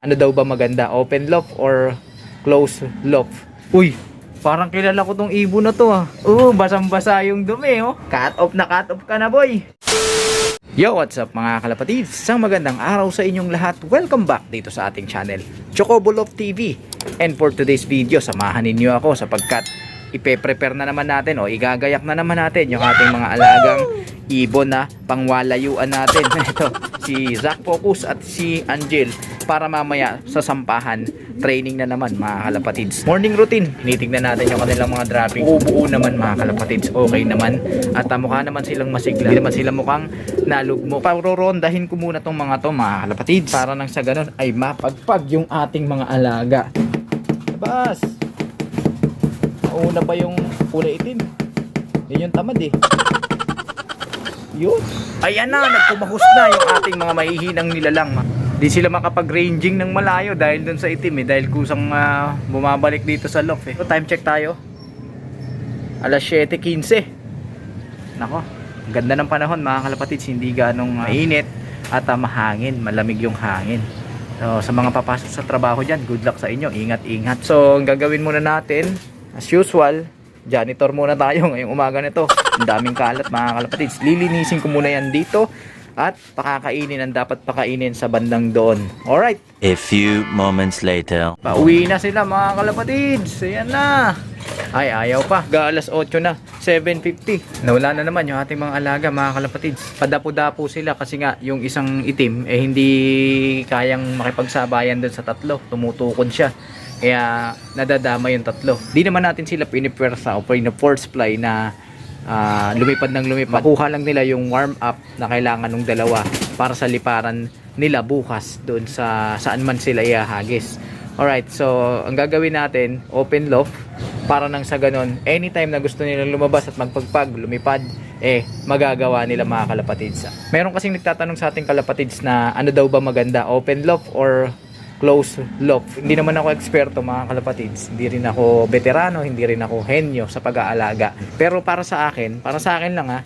Ano daw ba maganda? Open loft or closed loft? Uy, parang kilala ko tong ibon na to ah. Oo, basang-basa yung dumi oh. Cut off na cut off ka na boy. Yo, what's up mga kalapatids? Isang magandang araw sa inyong lahat. Welcome back dito sa ating channel, Chocobolof TV. And for today's video, samahan ninyo ako sapagkat ipe-prepare na naman natin o igagayak na naman natin yung ating mga alagang ibon na pangwalayuan natin. Ito, si Zach Focus at si Angel para mamaya sa sampahan training na naman mga kalapatids. Morning routine, tinitignan natin yung kanilang mga dropping. Buo naman mga kalapatids, okay naman. At uh, mukha naman silang masigla. Hindi naman sila mukhang nalugmo. Parorondahin ko muna tong mga to mga kalapatids para nang sa ganun ay mapagpag yung ating mga alaga. Labas! Mauna pa yung kulay itim. Yan yung tamad eh. Yun. Ayan na, nagkumahus na yung ating mga mahihinang nilalang. Di sila makapag-ranging ng malayo dahil dun sa itim eh. Dahil kusang ah, bumabalik dito sa loft eh. So, time check tayo. Alas 7.15. Nako, ganda ng panahon mga kalapatids. Hindi ganong ah, mainit at ah, mahangin. Malamig yung hangin. So, sa mga papasok sa trabaho dyan, good luck sa inyo. Ingat-ingat. So, ang gagawin muna natin, as usual, janitor muna tayo ngayong umaga nito. Ang daming kalat mga kalapatids. Lilinisin ko muna yan dito at pakakainin ang dapat pakainin sa bandang doon. Alright, A few moments later. pauwi na sila mga kalapatids. Ayan na. Ay, ayaw pa. Gaalas 8 na. 7.50. Nawala na naman yung ating mga alaga, mga kalapatids. Padapo-dapo sila kasi nga yung isang itim eh hindi kayang makipagsabayan doon sa tatlo. Tumutukod siya. Kaya nadadama yung tatlo. Di naman natin sila pinipwersa o pinaforce fly na ah, lumipad ng lumipad. Makuha lang nila yung warm up na kailangan ng dalawa para sa liparan nila bukas doon sa saan man sila ihahagis. Alright, so ang gagawin natin, open loft para nang sa ganon, anytime na gusto nilang lumabas at magpagpag, lumipad, eh, magagawa nila mga kalapatids. Meron kasing nagtatanong sa ating kalapatids na ano daw ba maganda, open loft or close loft. Hindi naman ako eksperto mga kalapatids. Hindi rin ako veterano, hindi rin ako henyo sa pag-aalaga. Pero para sa akin, para sa akin lang ha,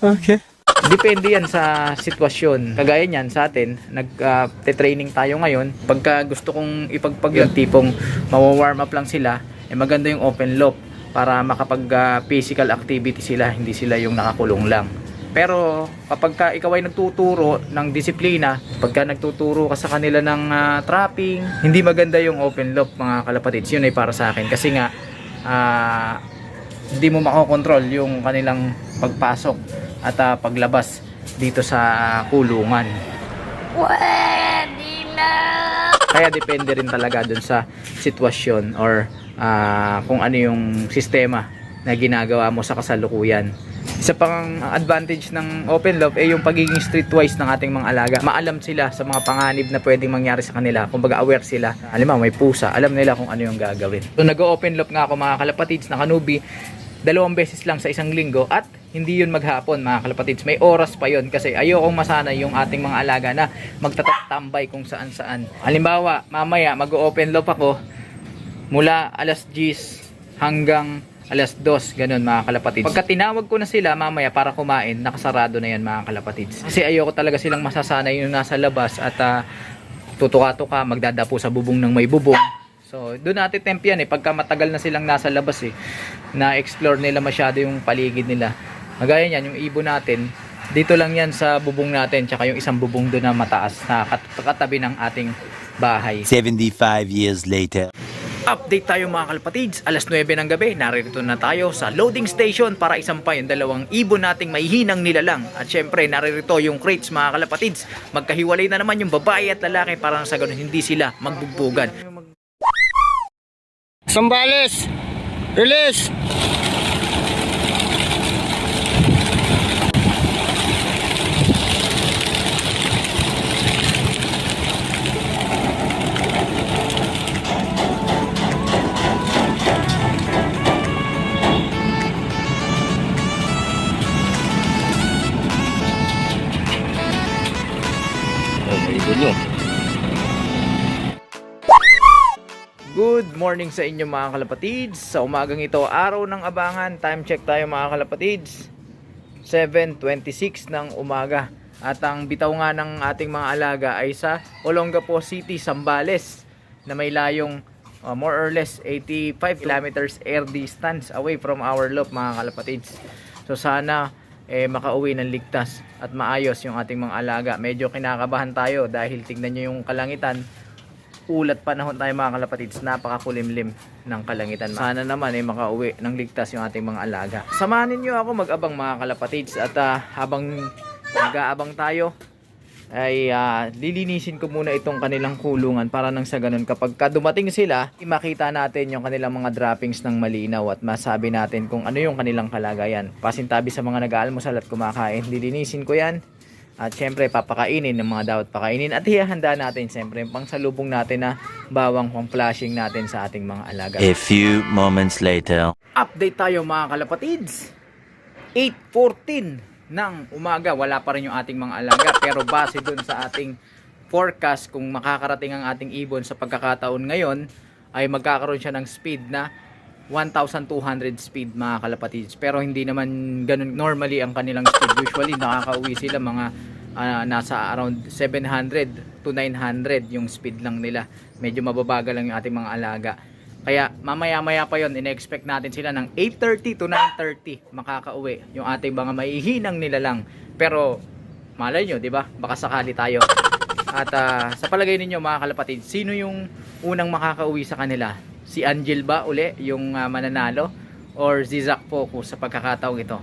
Okay. Depende yan sa sitwasyon. Kagaya niyan sa atin, nag-training tayo ngayon. Pagka gusto kong ipagpag yung tipong mawa-warm up lang sila, eh maganda yung open loop para makapag ah, physical activity sila, hindi sila yung nakakulong lang. Pero kapag ka ikaw ay nagtuturo ng disiplina, pagka nagtuturo ka sa kanila ng ah, trapping, hindi maganda yung open loop mga kalapatids. Yun ay para sa akin kasi nga ah, hindi mo makokontrol yung kanilang pagpasok at ah, paglabas dito sa kulungan. Kaya depende rin talaga dun sa sitwasyon or ah, kung ano yung sistema na ginagawa mo sa kasalukuyan. Isa pang advantage ng open love ay yung pagiging streetwise ng ating mga alaga. Maalam sila sa mga panganib na pwedeng mangyari sa kanila. Kumbaga aware sila. Alam may pusa. Alam nila kung ano yung gagawin. So nag-open love nga ako mga kalapatids na kanubi dalawang beses lang sa isang linggo at hindi yun maghapon mga kalapatids may oras pa yun kasi ayokong masanay yung ating mga alaga na magtatambay kung saan saan halimbawa mamaya mag-open loop ako mula alas 10 hanggang alas 2 ganun mga kalapatids pagka tinawag ko na sila mamaya para kumain nakasarado na yan mga kalapatids kasi ayoko talaga silang masasanay yung nasa labas at ah, tutuka-tuka magdadapo sa bubong ng may bubong So, doon natin temp yan eh. Pagka matagal na silang nasa labas eh. Na-explore nila masyado yung paligid nila. Magaya niyan, yung ibon natin, dito lang yan sa bubong natin. Tsaka yung isang bubong doon na mataas na kat- katabi ng ating bahay. 75 years later. Update tayo mga kalpatids. Alas 9 ng gabi, narito na tayo sa loading station para isampay yung dalawang ibon nating mahihinang nilalang. At syempre, narito yung crates mga kalapatids. Magkahiwalay na naman yung babae at lalaki para sa ganun hindi sila magbugbugan. Sambales! Release! Morning sa inyo mga kalapatids. Sa umagang ito, araw ng abangan. Time check tayo mga kalapatids. 7.26 ng umaga. At ang bitaw nga ng ating mga alaga ay sa Olongapo City, Sambales na may layong uh, more or less 85 kilometers air distance away from our loop mga kalapatids. So sana eh, makauwi ng ligtas at maayos yung ating mga alaga. Medyo kinakabahan tayo dahil tignan nyo yung kalangitan. Ulat panahon tayo mga kalapatids, napakakulimlim ng kalangitan. Sana naman eh makauwi ng ligtas yung ating mga alaga. Samahan niyo ako mag-abang mga kalapatids at ah, habang nag-aabang tayo ay ah, lilinisin ko muna itong kanilang kulungan para nang sa ganun kapag ka dumating sila, makita natin yung kanilang mga droppings ng malinaw at masabi natin kung ano yung kanilang kalagayan. Pasintabi sa mga nag-aalmusal at kumakain, lilinisin ko yan. At syempre papakainin ng mga dapat pakainin at ihahanda natin syempre pang salubong natin na bawang pang flashing natin sa ating mga alaga. A few moments later. Update tayo mga kalapatids. 8.14 ng umaga, wala pa rin yung ating mga alaga. Pero base dun sa ating forecast, kung makakarating ang ating ibon sa pagkakataon ngayon, ay magkakaroon siya ng speed na 1,200 speed mga kalapatids. Pero hindi naman ganun normally ang kanilang speed. Usually nakakauwi sila mga ah, nasa around 700 to 900 yung speed lang nila. Medyo mababagal lang yung ating mga alaga. Kaya mamaya-maya pa yon in-expect natin sila ng 8.30 to 9.30 makakauwi. Yung ating mga maihinang nila lang. Pero malay nyo, ba? Baka sakali tayo. At ah, sa palagay ninyo mga kalapatid, sino yung unang makakauwi sa kanila? Si Angel ba uli, yung ah, mananalo? Or si Zach Focus sa pagkakataong ito?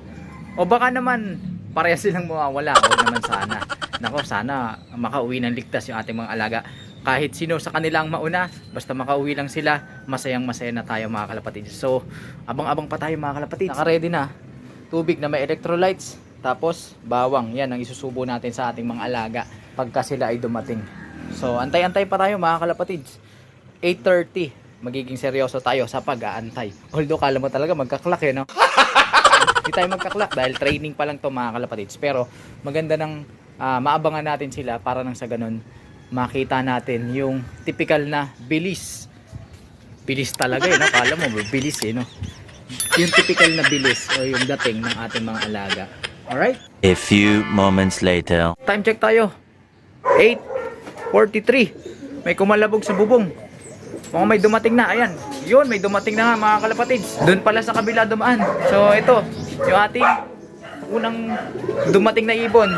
O baka naman parehas silang mawawala. O naman sana. Nako, sana makauwi ng ligtas yung ating mga alaga. Kahit sino sa kanilang mauna, basta makauwi lang sila, masayang masaya na tayo mga kalapatid. So, abang-abang pa tayo mga kalapatid. Naka-ready na. Tubig na may electrolytes, tapos bawang. Yan ang isusubo natin sa ating mga alaga pagka sila ay dumating. So, antay-antay pa tayo mga kalapatids. 8.30, magiging seryoso tayo sa pag-aantay. Although, kala mo talaga magkaklak eh, no? Hindi tayo magkaklak dahil training pa lang to mga kalapatids. Pero, maganda ng ah, maabangan natin sila para nang sa ganun makita natin yung typical na bilis. Bilis talaga eh, no? Kala mo, bilis eh, no? Yung typical na bilis o yung dating ng ating mga alaga. Alright? A few moments later. Time check tayo. 8.43. May kumalabog sa bubong. Mukhang may dumating na. Ayan. Yun, may dumating na nga mga kalapatids. Doon pala sa kabila dumaan. So, ito. Yung ating unang dumating na ibon.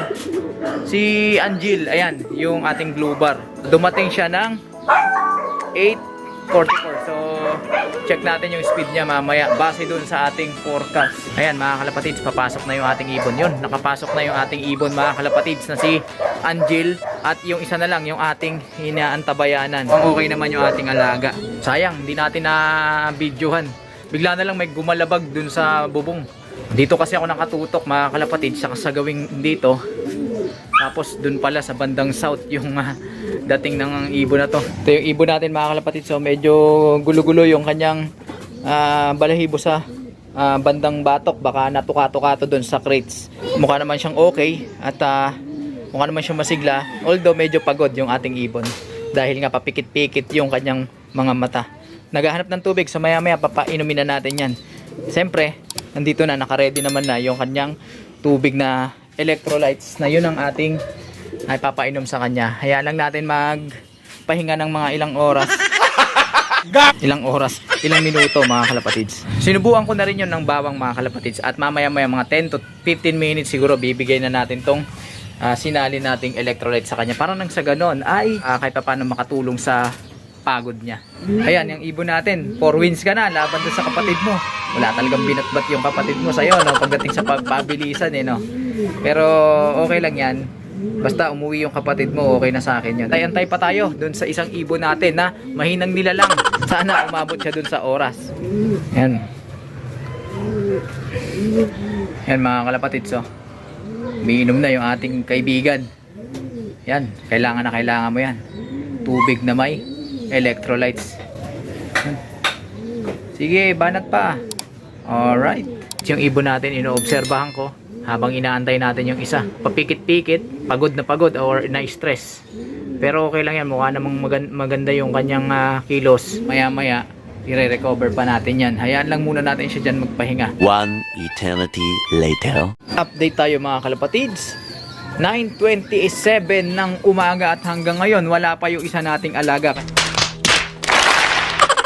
Si Angel. Ayan. Yung ating blue bar. Dumating siya ng 8.44. So, check natin yung speed niya mamaya base dun sa ating forecast. Ayan mga kalapatids, papasok na yung ating ibon. Yun, nakapasok na yung ating ibon mga kalapatids na si Angel at yung isa na lang yung ating inaantabayanan. Ang okay naman yung ating alaga. Sayang, hindi natin na videohan. Bigla na lang may gumalabag dun sa bubong. Dito kasi ako nakatutok mga kalapatids sa kasagawing dito. Tapos dun pala sa bandang south yung ah, dating ng ibon na to. Ito yung ibon natin mga kalapatid. So medyo gulo-gulo yung kanyang ah, balahibo sa ah, bandang batok. Baka natuka-tuka to dun sa crates. Mukha naman siyang okay at ah, mukha naman siyang masigla. Although medyo pagod yung ating ibon. Dahil nga papikit-pikit yung kanyang mga mata. Naghahanap ng tubig. So maya maya papainumin na natin yan. Siyempre, nandito na, nakaredy naman na yung kanyang tubig na electrolytes na yun ang ating ay papainom sa kanya. Hayaan lang natin magpahinga ng mga ilang oras. ilang oras, ilang minuto mga kalapatids. Sinubukan ko na rin yun ng bawang mga kalapatids at mamaya maya mga 10 to 15 minutes siguro bibigay na natin tong ah, sinali nating electrolyte sa kanya para nang sa ganon ay ah, kahit pa paano makatulong sa pagod niya. Ayan, yung ibon natin, 4 wins ka na laban doon sa kapatid mo. Wala talagang binatbat yung kapatid mo sa'yo, no? Pagdating sa pagpabilisan, eh, no? Pero, okay lang yan. Basta umuwi yung kapatid mo, okay na sa akin yun. Tay-antay pa tayo doon sa isang ibon natin na mahinang nila lang. Sana umabot siya doon sa oras. Yan. Yan mga kalapatids, oh. Umiinom na yung ating kaibigan. Yan, kailangan na kailangan mo yan. Tubig na may electrolytes. Yan. Sige, banat pa. Alright. Yung ibon natin, inoobserbahan ko habang inaantay natin yung isa. Papikit-pikit, pagod na pagod or na-stress. Pero okay lang yan, mukha namang magan- maganda yung kanyang ah, kilos. Maya-maya, i-recover pa natin yan. Hayaan lang muna natin siya dyan magpahinga. One eternity later. Update tayo mga kalapatids. 9.27 ng umaga at hanggang ngayon wala pa yung isa nating alaga.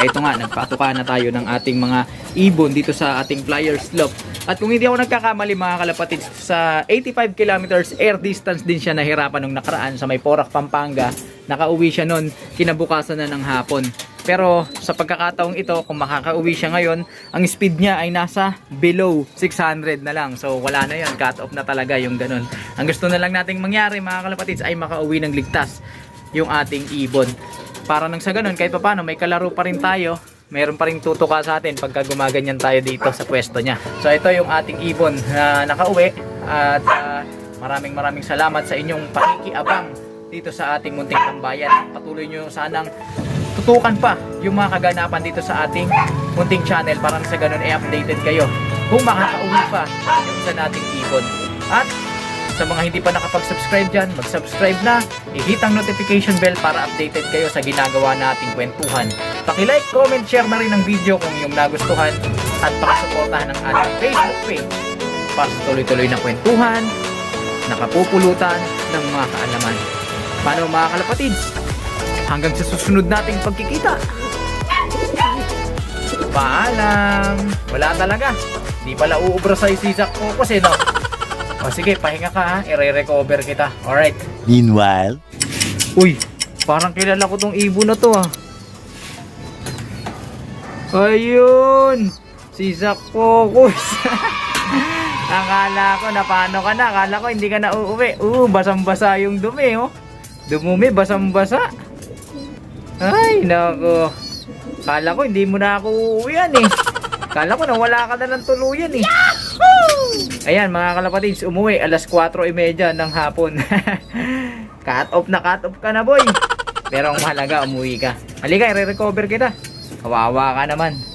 Ito nga, nagpatuka na tayo ng ating mga ibon dito sa ating flyer slope. At kung hindi ako nagkakamali mga kalapatid, sa 85 kilometers air distance din siya nahirapan nung nakaraan sa may Porac, Pampanga. Nakauwi siya nun, kinabukasan na ng hapon. Pero sa pagkakataong ito, kung makakauwi siya ngayon, ang speed niya ay nasa below 600 na lang. So wala na yon cut off na talaga yung ganun. Ang gusto na lang nating mangyari mga kalapatids ay makauwi ng ligtas yung ating ibon. Para nang sa ganun, kahit pa paano, may kalaro pa rin tayo. Meron pa rin tutuka sa atin pagka gumaganyan tayo dito sa pwesto niya. So ito yung ating ibon na nakauwi at ah, maraming maraming salamat sa inyong pakikiabang dito sa ating munting tambayan. Patuloy nyo sanang tutukan pa yung mga kaganapan dito sa ating munting channel para sa ganun ay updated kayo kung makakauwi pa yung isa nating ibon. At sa mga hindi pa nakapag-subscribe dyan, mag-subscribe na. I-hit ang notification bell para updated kayo sa ginagawa nating kwentuhan. Paki-like, comment, share na rin ang video kung yung nagustuhan at pakisuportahan ng ating Facebook page para sa tuloy-tuloy na kwentuhan, nakapupulutan ng mga kaalaman. Paano mga kalapatids? Hanggang sa susunod nating pagkikita. Paalam! Wala talaga. Di pala uubra sa isisak ko kasi no. O sige, pahinga ka ha. I-recover kita. Alright. Meanwhile, Uy, parang kilala ko tong ibon na to ah. Ayun! Si Zack Focus. Akala ko na paano ka na. Akala ko hindi ka na uuwi. Uh, basang-basa yung dumi oh. Dumumi, basang-basa. Ay, nako. Akala ko hindi mo na ako uuwian eh. Akala ko na wala ka na ng tuluyan eh. Ayan mga kalapatids, umuwi alas 4.30 ng hapon. cut off na cut off ka na boy. Pero ang mahalaga, umuwi ka. Halika, i-recover kita. Kawawa ka naman.